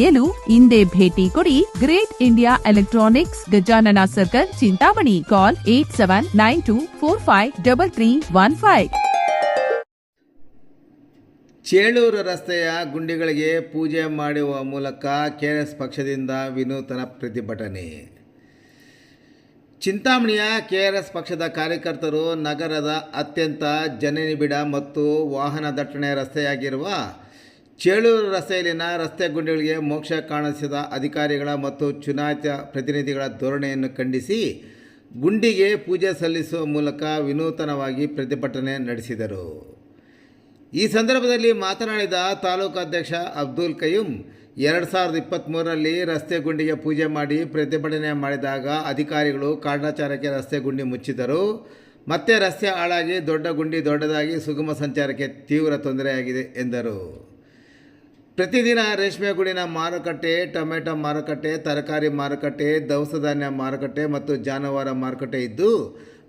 ಪಡೆಯಲು ಇಂದೇ ಭೇಟಿ ಕೊಡಿ great India electronics Gajanana circle, Chintamani. Call eight seven nine two four five double three one five. Chelur ರಸ್ತೆಯ ಗುಂಡಿಗಳಿಗೆ ಪೂಜೆ ಮಾಡುವ ಮೂಲಕ ಕೆಆರ್ಎಸ್ ಪಕ್ಷದಿಂದ ವಿನೂತನ ಪ್ರತಿಭಟನೆ. ಚಿಂತಾಮಣಿಯ ಕೆಆರ್ಎಸ್ ಪಕ್ಷದ ಕಾರ್ಯಕರ್ತರು ನಗರದ ಅತ್ಯಂತ ಜನನಿಬಿಡ ಮತ್ತು ವಾಹನ ದಟ್ಟಣೆ ರಸ್ತೆಯಾಗಿರುವ ಚೇಳೂರು ರಸ್ತೆಯಲ್ಲಿನ ರಸ್ತೆ ಗುಂಡಿಗಳಿಗೆ ಮೋಕ್ಷ ಕಾಣಿಸಿದ ಅಧಿಕಾರಿಗಳ ಮತ್ತು ಚುನಾಯಿತ ಪ್ರತಿನಿಧಿಗಳ ಧೋರಣೆಯನ್ನು ಖಂಡಿಸಿ ಗುಂಡಿಗೆ ಪೂಜೆ ಸಲ್ಲಿಸುವ ಮೂಲಕ ವಿನೂತನವಾಗಿ ಪ್ರತಿಭಟನೆ ನಡೆಸಿದರು. ಈ ಸಂದರ್ಭದಲ್ಲಿ ಮಾತನಾಡಿದ ತಾಲೂಕಾಧ್ಯಕ್ಷ ಅಬ್ದುಲ್ ಕಯೂಮ್ ಎರಡು ಸಾವಿರದ ಇಪ್ಪತ್ತ್ಮೂರರಲ್ಲಿ ರಸ್ತೆ ಗುಂಡಿಗೆ ಪೂಜೆ ಮಾಡಿ ಪ್ರತಿಭಟನೆ ಮಾಡಿದಾಗ ಅಧಿಕಾರಿಗಳು ಕಾರಣಾಚಾರಕ್ಕೆ ರಸ್ತೆ ಗುಂಡಿ ಮುಚ್ಚಿದರು ಮತ್ತೆ ರಸ್ತೆ ಹಾಳಾಗಿ ದೊಡ್ಡ ಗುಂಡಿ ದೊಡ್ಡದಾಗಿ ಸುಗಮ ಸಂಚಾರಕ್ಕೆ ತೀವ್ರ ತೊಂದರೆಯಾಗಿದೆ ಎಂದರು. ಪ್ರತಿದಿನ ರೇಷ್ಮೆ ಗೂಡಿನ ಮಾರುಕಟ್ಟೆ, ಟೊಮೆಟೊ ಮಾರುಕಟ್ಟೆ, ತರಕಾರಿ ಮಾರುಕಟ್ಟೆ ದವಸ ಧಾನ್ಯ ಮಾರುಕಟ್ಟೆ ಮತ್ತು ಜಾನುವಾರು ಮಾರುಕಟ್ಟೆ ಇದ್ದು,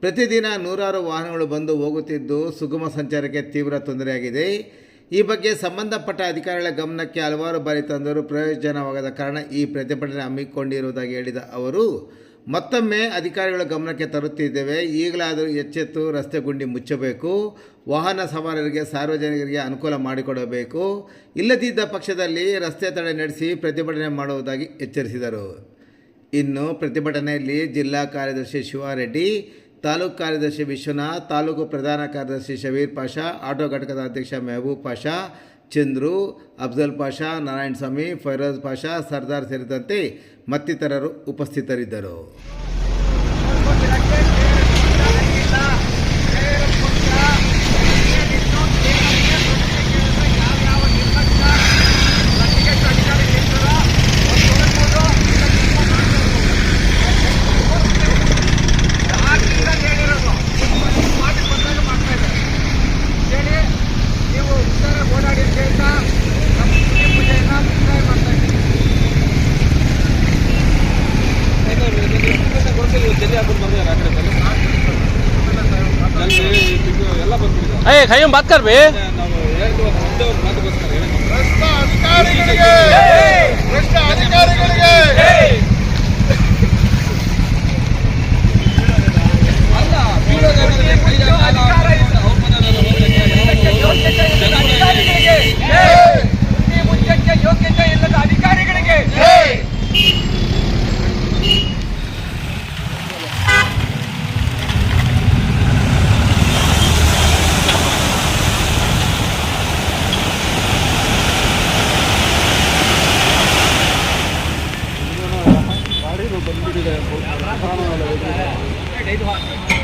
ಪ್ರತಿದಿನ ನೂರಾರು ವಾಹನಗಳು ಬಂದು ಹೋಗುತ್ತಿದ್ದು ಸುಗಮ ಸಂಚಾರಕ್ಕೆ ತೀವ್ರ ತೊಂದರೆಯಾಗಿದೆ. ಈ ಬಗ್ಗೆ ಸಂಬಂಧಪಟ್ಟ ಅಧಿಕಾರಿಗಳ ಗಮನಕ್ಕೆ ಹಲವಾರು ಬಾರಿ ತಂದರೂ ಪ್ರಯೋಜನವಾಗದ ಕಾರಣ ಈ ಪ್ರತಿಭಟನೆ ಹಮ್ಮಿಕೊಂಡಿರುವುದಾಗಿ ಹೇಳಿದ ಅವರು ಮತ್ತೊಮ್ಮೆ ಅಧಿಕಾರಿಗಳ ಗಮನಕ್ಕೆ ತರುತ್ತಿದ್ದೇವೆ. ಈಗಲಾದರೂ ಎಚ್ಚೆತ್ತು, ರಸ್ತೆ ಗುಂಡಿ ಮುಚ್ಚಬೇಕು. ವಾಹನ ಸವಾರರಿಗೆ, ಸಾರ್ವಜನಿಕರಿಗೆ ಅನುಕೂಲ ಮಾಡಿಕೊಡಬೇಕು. ಇಲ್ಲದಿದ್ದ ಪಕ್ಷದಲ್ಲಿ ರಸ್ತೆ ತಡೆ ನಡೆಸಿ ಪ್ರತಿಭಟನೆ ಮಾಡುವುದಾಗಿ ಎಚ್ಚರಿಸಿದರು. ಇನ್ನು ಪ್ರತಿಭಟನೆಯಲ್ಲಿ ಜಿಲ್ಲಾ ಕಾರ್ಯದರ್ಶಿ ಶಿವಾರೆಡ್ಡಿ ತಾಲೂಕು ಕಾರ್ಯದರ್ಶಿ ವಿಶ್ವನಾಥ್, ತಾಲೂಕು ಪ್ರಧಾನ ಕಾರ್ಯದರ್ಶಿ ಶಬೀರ್ ಪಾಷಾ, ಆಟೋ ಘಟಕದ ಅಧ್ಯಕ್ಷ ಮೆಹಬೂಬ್ ಪಾಷಾ, ಚಂದ್ರು, ಅಫ್ಜಲ್ ಪಾಷಾ ನಾರಾಯಣ ಸ್ವಾಮಿ ಫೈರೋಜ್ ಪಾಷಾ, ಸರ್ದಾರ್ ಸೇರಿದಂತೆ ಮತ್ತಿತರರು ಉಪಸ್ಥಿತರಿದ್ದರು. ಅಯ್ಯ ಖೈಯಂ ಬಾತ್ ಕರ್ಬಿ ಗಾಡಿನೂ